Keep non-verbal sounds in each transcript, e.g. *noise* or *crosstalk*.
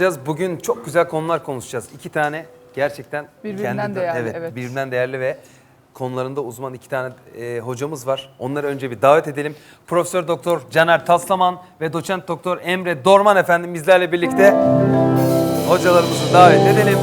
konuşacağız. Bugün çok güzel konular konuşacağız. İki tane gerçekten Birbirinden değerli, evet, evet. birbirinden değerli ve konularında uzman iki tane e, hocamız var. Onları önce bir davet edelim. Profesör Doktor Caner Taslaman ve Doçent Doktor Emre Dorman efendim bizlerle birlikte hocalarımızı davet edelim.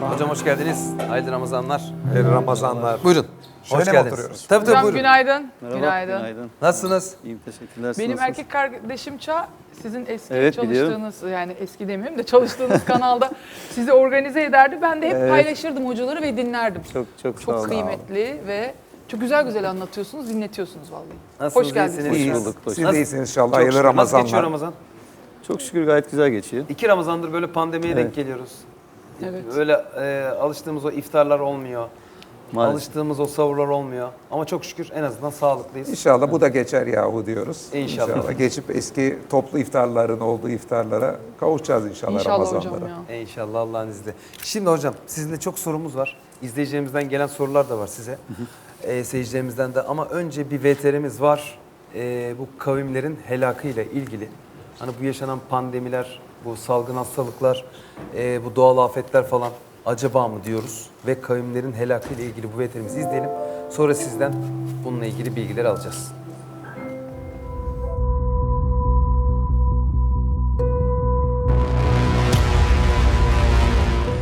Hocam hoş geldiniz. Hayırlı Ramazanlar. Hayırlı Ramazanlar. Buyurun. Hoş mi geldiniz. oturuyoruz? Tabii tabii Hocam buyurun. günaydın. Merhaba, günaydın. günaydın. Nasılsınız? İyiyim, teşekkürler. Siz Benim nasılsınız? erkek kardeşim Ça sizin eski Evet, çalıştığınız yani eski demeyeyim de çalıştığınız *laughs* kanalda sizi organize ederdi. Ben de hep Evet. paylaşırdım hocaları ve dinlerdim. Çok çok sağ Çok olun. kıymetli ve çok güzel güzel anlatıyorsunuz, dinletiyorsunuz vallahi. Nasılsınız, Hoş geldiniz. iyisiniz? Hoş İyiyiz. bulduk, hoş Siz bulduk. de iyisiniz inşallah. Çok Hayırlı şükür. Nasıl geçiyor Ramazanlar. Ramazan? Çok şükür gayet güzel geçiyor. İki Ramazandır böyle pandemiye Evet. denk geliyoruz. Evet. Öyle e, alıştığımız o iftarlar olmuyor. Maalesef. Alıştığımız o savurlar olmuyor. Ama çok şükür en azından sağlıklıyız. İnşallah bu da geçer yahu diyoruz. İnşallah. Geçip eski toplu iftarların olduğu iftarlara kavuşacağız inşallah, İnşallah Ramazanlara. hocam ya. E, İnşallah Allah'ın izniyle. Şimdi hocam sizinle çok sorumuz var. İzleyicilerimizden gelen sorular da var size. E, seyircilerimizden de. Ama önce bir VTR'miz var. E, bu kavimlerin helakıyla ilgili. Hani bu yaşanan pandemiler, bu salgın hastalıklar, e, bu doğal afetler falan acaba mı diyoruz? Ve kavimlerin helakıyla ilgili bu VTR'mizi izleyelim. Sonra sizden bununla ilgili bilgiler alacağız.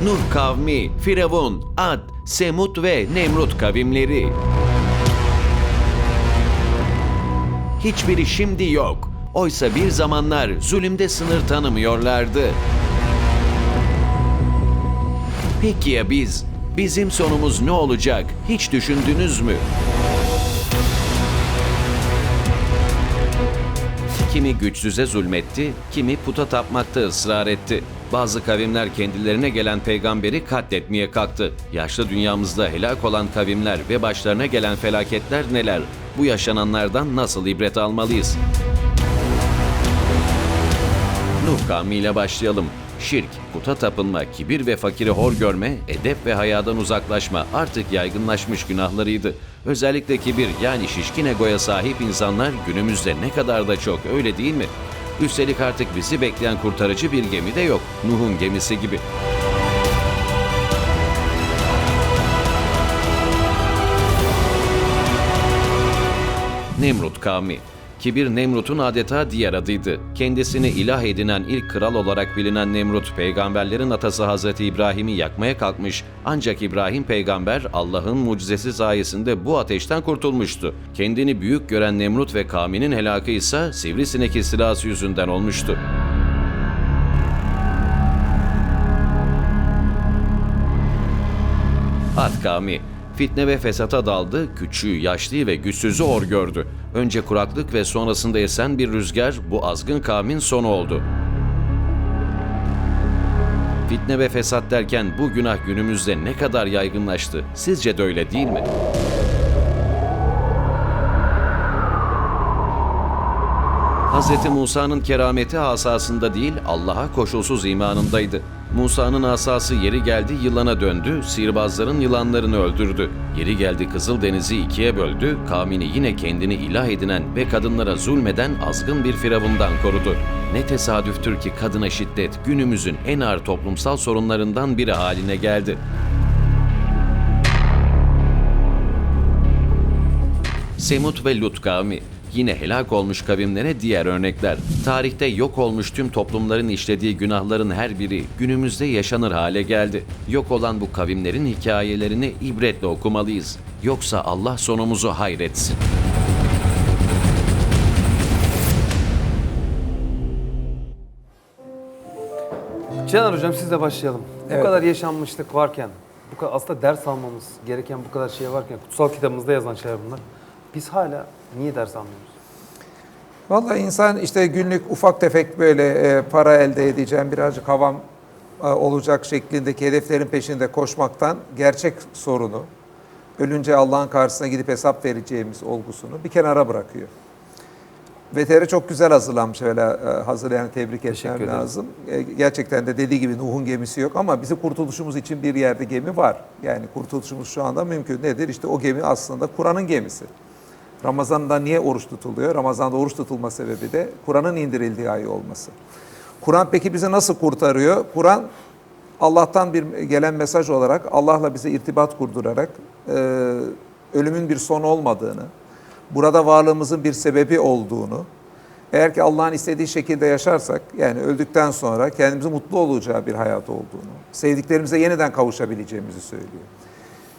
Nuh kavmi, Firavun, Ad, Semut ve Nemrut kavimleri. Hiçbiri şimdi yok. Oysa bir zamanlar zulümde sınır tanımıyorlardı. Peki ya biz? Bizim sonumuz ne olacak? Hiç düşündünüz mü? Kimi güçsüze zulmetti, kimi puta tapmakta ısrar etti. Bazı kavimler kendilerine gelen peygamberi katletmeye kalktı. Yaşlı dünyamızda helak olan kavimler ve başlarına gelen felaketler neler? Bu yaşananlardan nasıl ibret almalıyız? Nuh kavmiyle başlayalım. Şirk, puta tapınma, kibir ve fakiri hor görme, edep ve hayadan uzaklaşma artık yaygınlaşmış günahlarıydı. Özellikle kibir yani şişkin egoya sahip insanlar günümüzde ne kadar da çok öyle değil mi? Üstelik artık bizi bekleyen kurtarıcı bir gemi de yok. Nuh'un gemisi gibi. Nemrut kavmi. Kibir Nemrut'un adeta diğer adıydı. Kendisini ilah edinen ilk kral olarak bilinen Nemrut, peygamberlerin atası Hazreti İbrahim'i yakmaya kalkmış. Ancak İbrahim peygamber Allah'ın mucizesi sayesinde bu ateşten kurtulmuştu. Kendini büyük gören Nemrut ve kavminin helakı ise sivrisinek istilası yüzünden olmuştu. Ad kavmi fitne ve fesata daldı, küçüğü, yaşlıyı ve güçsüzü hor gördü. Önce kuraklık ve sonrasında esen bir rüzgar bu azgın kavmin sonu oldu. Fitne ve fesat derken bu günah günümüzde ne kadar yaygınlaştı? Sizce de öyle değil mi? Hz. Musa'nın kerameti asasında değil Allah'a koşulsuz imanındaydı. Musa'nın asası yeri geldi yılana döndü, sihirbazların yılanlarını öldürdü. Yeri geldi Kızıldeniz'i ikiye böldü, kavmini yine kendini ilah edinen ve kadınlara zulmeden azgın bir firavundan korudu. Ne tesadüftür ki kadına şiddet günümüzün en ağır toplumsal sorunlarından biri haline geldi. Semut ve Lut kavmi yine helak olmuş kavimlere diğer örnekler. Tarihte yok olmuş tüm toplumların işlediği günahların her biri günümüzde yaşanır hale geldi. Yok olan bu kavimlerin hikayelerini ibretle okumalıyız. Yoksa Allah sonumuzu hayretsin. Caner Hocam sizle başlayalım. Bu Evet. kadar yaşanmışlık varken, bu kadar aslında ders almamız gereken bu kadar şey varken, kutsal kitabımızda yazan şeyler bunlar. Biz hala niye ders almıyoruz? Vallahi insan işte günlük ufak tefek böyle e, para elde edeceğim, birazcık havam e, olacak şeklindeki hedeflerin peşinde koşmaktan gerçek sorunu, ölünce Allah'ın karşısına gidip hesap vereceğimiz olgusunu bir kenara bırakıyor. VTR çok güzel hazırlanmış öyle hazırlayan tebrik etmem lazım. E, Gerçekten de dediği gibi Nuh'un gemisi yok ama bizim kurtuluşumuz için bir yerde gemi var. Yani kurtuluşumuz şu anda mümkün. Nedir? İşte o gemi aslında Kur'an'ın gemisi. Ramazan'da niye oruç tutuluyor? Ramazan'da oruç tutulma sebebi de Kur'an'ın indirildiği ay olması. Kur'an peki bizi nasıl kurtarıyor? Kur'an Allah'tan bir gelen mesaj olarak Allah'la bize irtibat kurdurarak e, ölümün bir son olmadığını, burada varlığımızın bir sebebi olduğunu, eğer ki Allah'ın istediği şekilde yaşarsak, yani öldükten sonra kendimizi mutlu olacağı bir hayat olduğunu, sevdiklerimize yeniden kavuşabileceğimizi söylüyor.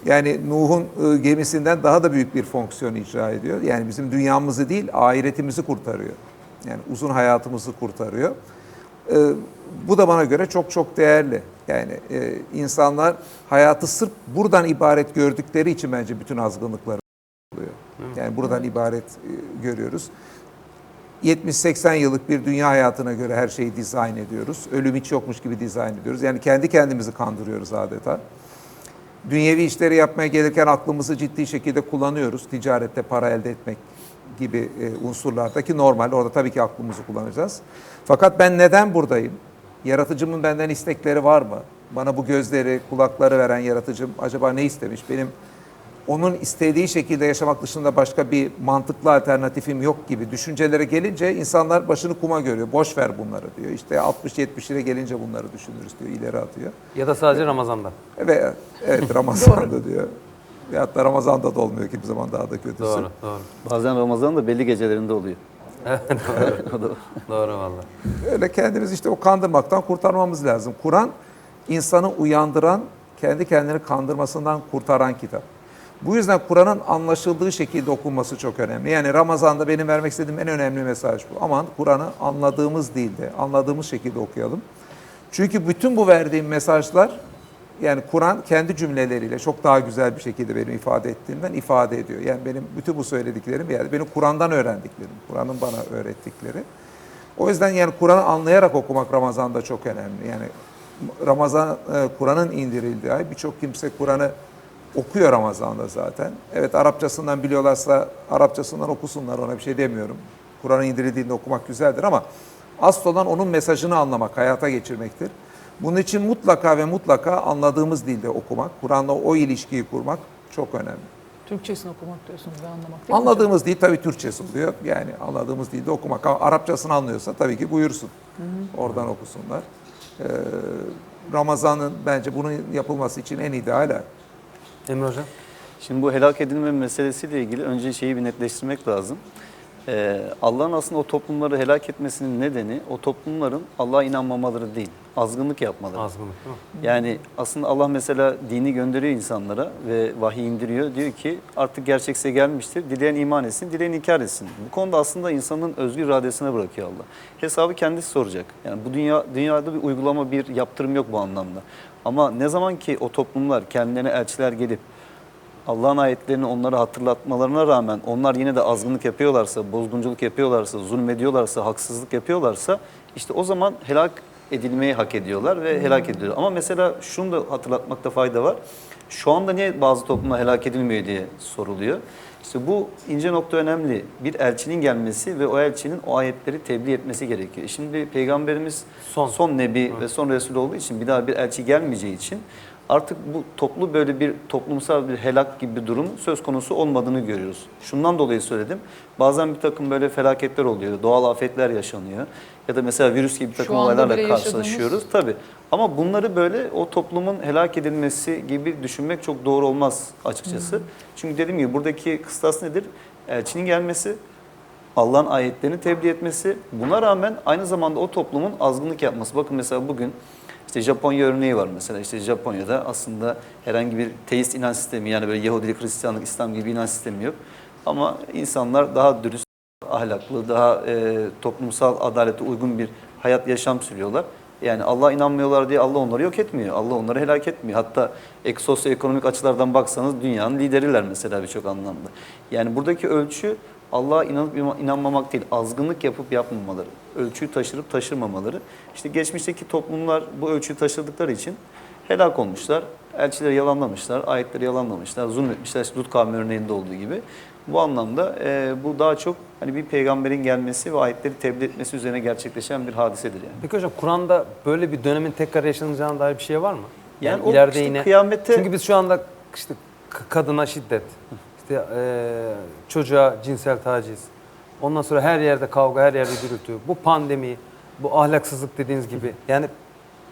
Yani Nuh'un e, gemisinden daha da büyük bir fonksiyon icra ediyor. Yani bizim dünyamızı değil, ahiretimizi kurtarıyor. Yani uzun hayatımızı kurtarıyor. Bu da bana göre çok çok değerli. Yani e, insanlar hayatı sırf buradan ibaret gördükleri için bence bütün azgınlıkları oluyor. Yani buradan ibaret e, görüyoruz. 70-80 yıllık bir dünya hayatına göre her şeyi dizayn ediyoruz. Ölüm hiç yokmuş gibi dizayn ediyoruz. Yani kendi kendimizi kandırıyoruz adeta. Dünyevi işleri yapmaya gelirken aklımızı ciddi şekilde kullanıyoruz. Ticarette para elde etmek gibi e, unsurlardaki normal. Orada tabii ki aklımızı kullanacağız. Fakat ben neden buradayım? Yaratıcımın benden istekleri var mı? Bana bu gözleri, kulakları veren yaratıcım acaba ne istemiş? Benim onun istediği şekilde yaşamak dışında başka bir mantıklı alternatifim yok gibi düşüncelere gelince insanlar başını kuma görüyor. Boş ver bunları diyor. İşte 60-70 lira gelince bunları düşünürüz diyor. ileri atıyor. Ya da sadece Ramazan'da. Ve evet Ramazan'da *laughs* diyor. Veyahut da Ramazan'da da olmuyor ki bir zaman daha da kötüsü. Doğru, doğru. Bazen Ramazan da belli gecelerinde oluyor. *laughs* *laughs* O da- Doğru valla. Öyle kendimizi işte o kandırmaktan kurtarmamız lazım. Kur'an insanı uyandıran, kendi kendini kandırmasından kurtaran kitap. Bu yüzden Kur'an'ın anlaşıldığı şekilde okunması çok önemli. Yani Ramazan'da benim vermek istediğim en önemli mesaj bu. Aman Kur'an'ı anladığımız dilde, anladığımız şekilde okuyalım. Çünkü bütün bu verdiğim mesajlar yani Kur'an kendi cümleleriyle çok daha güzel bir şekilde benim ifade ettiğimden ifade ediyor. Yani benim bütün bu söylediklerim yerde benim Kur'an'dan öğrendiklerim, Kur'an'ın bana öğrettikleri. O yüzden yani Kur'an'ı anlayarak okumak Ramazan'da çok önemli. Yani Ramazan, e, Kur'an'ın indirildiği ay birçok kimse Kur'an'ı okuyor Ramazan'da zaten. Evet Arapçasından biliyorlarsa Arapçasından okusunlar ona bir şey demiyorum. Kur'an'ın indirildiğinde okumak güzeldir ama asıl olan onun mesajını anlamak, hayata geçirmektir. Bunun için mutlaka ve mutlaka anladığımız dilde okumak, Kur'an'la o ilişkiyi kurmak çok önemli. Türkçesini okumak diyorsunuz ve anlamak değil mi? Anladığımız dil tabii Türkçesi oluyor. Yani anladığımız dilde okumak. Ama Arapçasını anlıyorsa tabii ki buyursun. Oradan okusunlar. Ee, Ramazan'ın bence bunun yapılması için en ideal. Emre Hocam. Şimdi bu helak edilme meselesiyle ilgili önce şeyi bir netleştirmek lazım. Ee, Allah'ın aslında o toplumları helak etmesinin nedeni o toplumların Allah'a inanmamaları değil, azgınlık yapmaları. Azgınlık değil mi? Yani aslında Allah mesela dini gönderiyor insanlara ve vahiy indiriyor. Diyor ki artık gerçek size gelmiştir. Dileyen iman etsin, dileyen inkar etsin. Bu konuda aslında insanın özgür iradesine bırakıyor Allah. Hesabı kendisi soracak. Yani bu dünya dünyada bir uygulama, bir yaptırım yok bu anlamda. Ama ne zaman ki o toplumlar kendilerine elçiler gelip Allah'ın ayetlerini onlara hatırlatmalarına rağmen onlar yine de azgınlık yapıyorlarsa, bozgunculuk yapıyorlarsa, zulmediyorlarsa, haksızlık yapıyorlarsa işte o zaman helak edilmeyi hak ediyorlar ve helak ediliyor. Ama mesela şunu da hatırlatmakta fayda var. Şu anda niye bazı toplumlar helak edilmiyor diye soruluyor. İşte bu ince nokta önemli. Bir elçinin gelmesi ve o elçinin o ayetleri tebliğ etmesi gerekiyor. Şimdi peygamberimiz Son. son, nebi ve son resul olduğu için bir daha bir elçi gelmeyeceği için artık bu toplu böyle bir toplumsal bir helak gibi bir durum söz konusu olmadığını görüyoruz. Şundan dolayı söyledim. Bazen bir takım böyle felaketler oluyor, doğal afetler yaşanıyor. Ya da mesela virüs gibi bir takım olaylarla karşılaşıyoruz. Tabii. Ama bunları böyle o toplumun helak edilmesi gibi düşünmek çok doğru olmaz açıkçası. Çünkü dediğim gibi buradaki kıstas nedir? Elçinin gelmesi, Allah'ın ayetlerini tebliğ etmesi, buna rağmen aynı zamanda o toplumun azgınlık yapması. Bakın mesela bugün işte Japonya örneği var mesela. İşte Japonya'da aslında herhangi bir teist inanç sistemi yani böyle Yahudilik, Hristiyanlık, İslam gibi bir inanç sistemi yok. Ama insanlar daha dürüst, ahlaklı, daha e, toplumsal adalete uygun bir hayat yaşam sürüyorlar. Yani Allah inanmıyorlar diye Allah onları yok etmiyor. Allah onları helak etmiyor. Hatta ek sosyoekonomik açılardan baksanız dünyanın lideriler mesela birçok anlamda. Yani buradaki ölçü Allah'a inanıp inanmamak değil, azgınlık yapıp yapmamaları, ölçüyü taşırıp taşırmamaları. İşte geçmişteki toplumlar bu ölçüyü taşıdıkları için helak olmuşlar, elçileri yalanlamışlar, ayetleri yalanlamışlar, zulmetmişler, Lut kavmi örneğinde olduğu gibi. Bu anlamda e, bu daha çok hani bir peygamberin gelmesi ve ayetleri tebliğ etmesi üzerine gerçekleşen bir hadisedir yani. Peki hocam Kur'an'da böyle bir dönemin tekrar yaşanacağına dair bir şey var mı? Yani o işte kıyamette- Çünkü biz şu anda işte kadına şiddet, işte eee, çocuğa cinsel taciz, ondan sonra her yerde kavga, her yerde gürültü, bu pandemi, bu ahlaksızlık dediğiniz gibi yani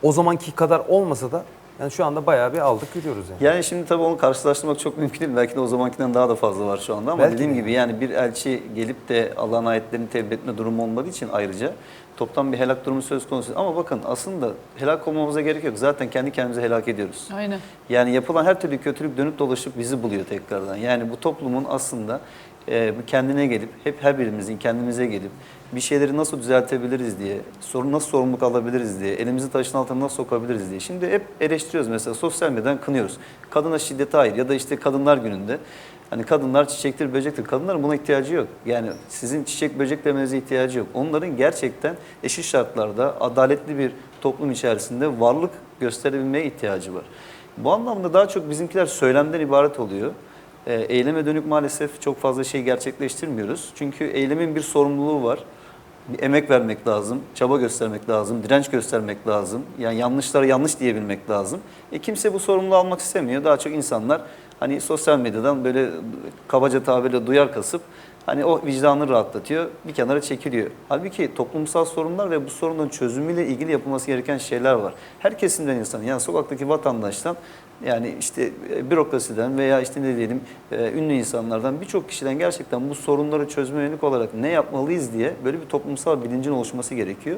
o zamanki kadar olmasa da yani şu anda bayağı bir aldık yürüyoruz yani. Yani şimdi tabii onu karşılaştırmak çok mümkün değil. Belki de o zamankinden daha da fazla var şu anda ama Belki dediğim de. gibi yani bir elçi gelip de Allah'ın ayetlerini tebliğ etme durumu olmadığı için ayrıca toptan bir helak durumu söz konusu. Ama bakın aslında helak olmamıza gerek yok. Zaten kendi kendimizi helak ediyoruz. Aynen. Yani yapılan her türlü kötülük dönüp dolaşıp bizi buluyor tekrardan. Yani bu toplumun aslında e, kendine gelip hep her birimizin kendimize gelip bir şeyleri nasıl düzeltebiliriz diye, sorun nasıl sorumluluk alabiliriz diye, elimizi taşın altına nasıl sokabiliriz diye. Şimdi hep eleştiriyoruz mesela sosyal medyadan kınıyoruz. Kadına şiddete hayır ya da işte kadınlar gününde Hani kadınlar çiçektir, böcektir. Kadınların buna ihtiyacı yok. Yani sizin çiçek, böcek demenize ihtiyacı yok. Onların gerçekten eşit şartlarda, adaletli bir toplum içerisinde varlık gösterebilmeye ihtiyacı var. Bu anlamda daha çok bizimkiler söylemden ibaret oluyor. E, eyleme dönük maalesef çok fazla şey gerçekleştirmiyoruz. Çünkü eylemin bir sorumluluğu var. Bir emek vermek lazım, çaba göstermek lazım, direnç göstermek lazım. Yani yanlışlara yanlış diyebilmek lazım. E kimse bu sorumluluğu almak istemiyor. Daha çok insanlar hani sosyal medyadan böyle kabaca tabirle duyar kasıp hani o vicdanını rahatlatıyor, bir kenara çekiliyor. Halbuki toplumsal sorunlar ve bu sorunun çözümüyle ilgili yapılması gereken şeyler var. Her kesimden insan, yani sokaktaki vatandaştan yani işte e, bürokrasiden veya işte ne diyelim e, ünlü insanlardan birçok kişiden gerçekten bu sorunları çözme yönelik olarak ne yapmalıyız diye böyle bir toplumsal bilincin oluşması gerekiyor.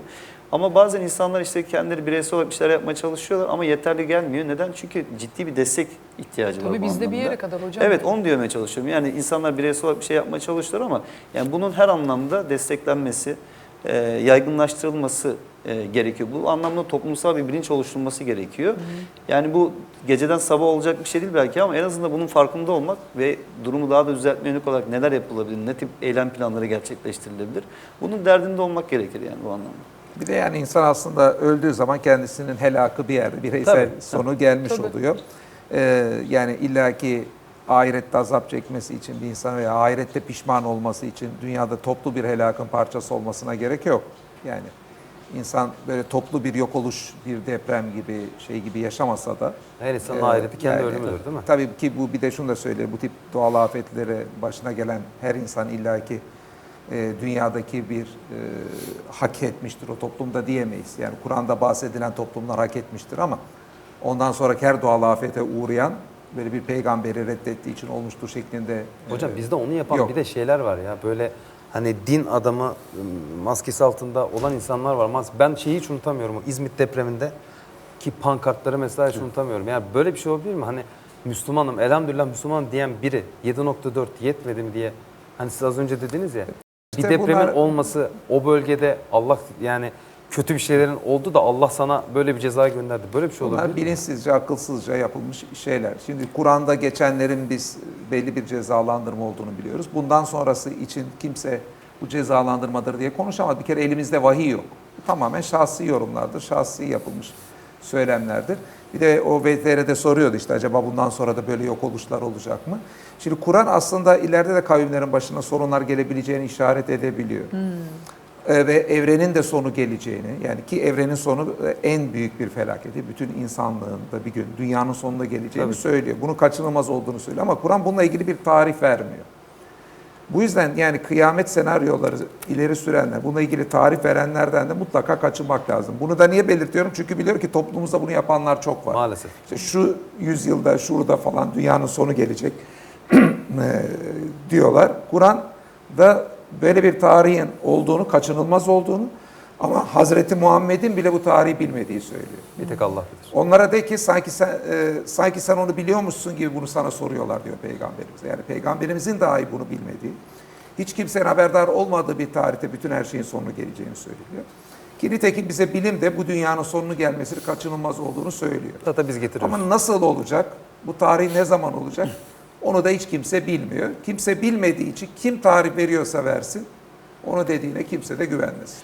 Ama bazen insanlar işte kendileri bireysel olarak bir şeyler yapmaya çalışıyorlar ama yeterli gelmiyor. Neden? Çünkü ciddi bir destek ihtiyacı var Tabii bizde bir yere kadar hocam. Evet onu diyormaya çalışıyorum. Yani insanlar bireysel olarak bir şey yapmaya çalışıyorlar ama yani bunun her anlamda desteklenmesi, e, yaygınlaştırılması e, gerekiyor. Bu anlamda toplumsal bir bilinç oluşturulması gerekiyor. Yani bu geceden sabah olacak bir şey değil belki ama en azından bunun farkında olmak ve durumu daha da düzeltmeye yönelik olarak neler yapılabilir, ne tip eylem planları gerçekleştirilebilir. Bunun derdinde olmak gerekir yani bu anlamda. Bir de yani insan aslında öldüğü zaman kendisinin helakı bir yerde bireysel Tabii, sonu gelmiş Tabii. oluyor. Ee, yani illaki ahirette azap çekmesi için bir insan veya ahirette pişman olması için dünyada toplu bir helakın parçası olmasına gerek yok. Yani insan böyle toplu bir yok oluş, bir deprem gibi şey gibi yaşamasa da Her insanın Ee, ahireti kendi yani ölümüdür değil mi? Tabii ki bu bir de şunu da söyleyeyim. Bu tip doğal afetlere başına gelen her insan illaki e, dünyadaki bir e, hak etmiştir. O toplumda diyemeyiz. Yani Kur'an'da bahsedilen toplumlar hak etmiştir ama ondan sonraki her doğal afete uğrayan böyle bir peygamberi reddettiği için olmuştur şeklinde. Hocam e, bizde onu yapan yok. bir de şeyler var ya böyle hani din adamı maskesi altında olan insanlar var. Ben şeyi hiç unutamıyorum o İzmit depreminde ki pankartları mesela hiç unutamıyorum. Yani böyle bir şey olabilir mi? Hani Müslümanım elhamdülillah Müslüman diyen biri 7.4 yetmedi mi diye hani siz az önce dediniz ya bir İşte depremin bunlar- olması o bölgede Allah yani kötü bir şeylerin oldu da Allah sana böyle bir ceza gönderdi. Böyle bir şey olabilir Bunlar mi? bilinçsizce, akılsızca yapılmış şeyler. Şimdi Kur'an'da geçenlerin biz belli bir cezalandırma olduğunu biliyoruz. Bundan sonrası için kimse bu cezalandırmadır diye konuşamaz. Bir kere elimizde vahiy yok. Tamamen şahsi yorumlardır, şahsi yapılmış söylemlerdir. Bir de o VTR'de soruyordu işte acaba bundan sonra da böyle yok oluşlar olacak mı? Şimdi Kur'an aslında ileride de kavimlerin başına sorunlar gelebileceğini işaret edebiliyor. E, ve evrenin de sonu geleceğini yani ki evrenin sonu en büyük bir felaketi bütün insanlığın da bir gün dünyanın sonunda geleceğini Tabii. söylüyor. Bunu kaçınılmaz olduğunu söylüyor ama Kur'an bununla ilgili bir tarih vermiyor. Bu yüzden yani kıyamet senaryoları ileri sürenler, bununla ilgili tarih verenlerden de mutlaka kaçınmak lazım. Bunu da niye belirtiyorum? Çünkü biliyorum ki toplumumuzda bunu yapanlar çok var. Maalesef. İşte şu yüzyılda, şurada falan dünyanın sonu gelecek *clears throat* e, diyorlar. Kur'an da böyle bir tarihin olduğunu, kaçınılmaz olduğunu ama Hazreti Muhammed'in bile bu tarihi bilmediği söylüyor. Bir tek Allah bilir. Onlara de ki sanki sen e, sanki sen onu biliyormuşsun gibi bunu sana soruyorlar diyor peygamberimize. Yani peygamberimizin dahi bunu bilmediği, hiç kimsenin haberdar olmadığı bir tarihte bütün her şeyin sonu geleceğini söylüyor. Ki nitekim bize bilim de bu dünyanın sonunu gelmesinin kaçınılmaz olduğunu söylüyor. Hatta biz getiriyoruz. Ama nasıl olacak? Bu tarih ne zaman olacak? *laughs* Onu da hiç kimse bilmiyor. Kimse bilmediği için kim tarih veriyorsa versin, onu dediğine kimse de güvenmesin.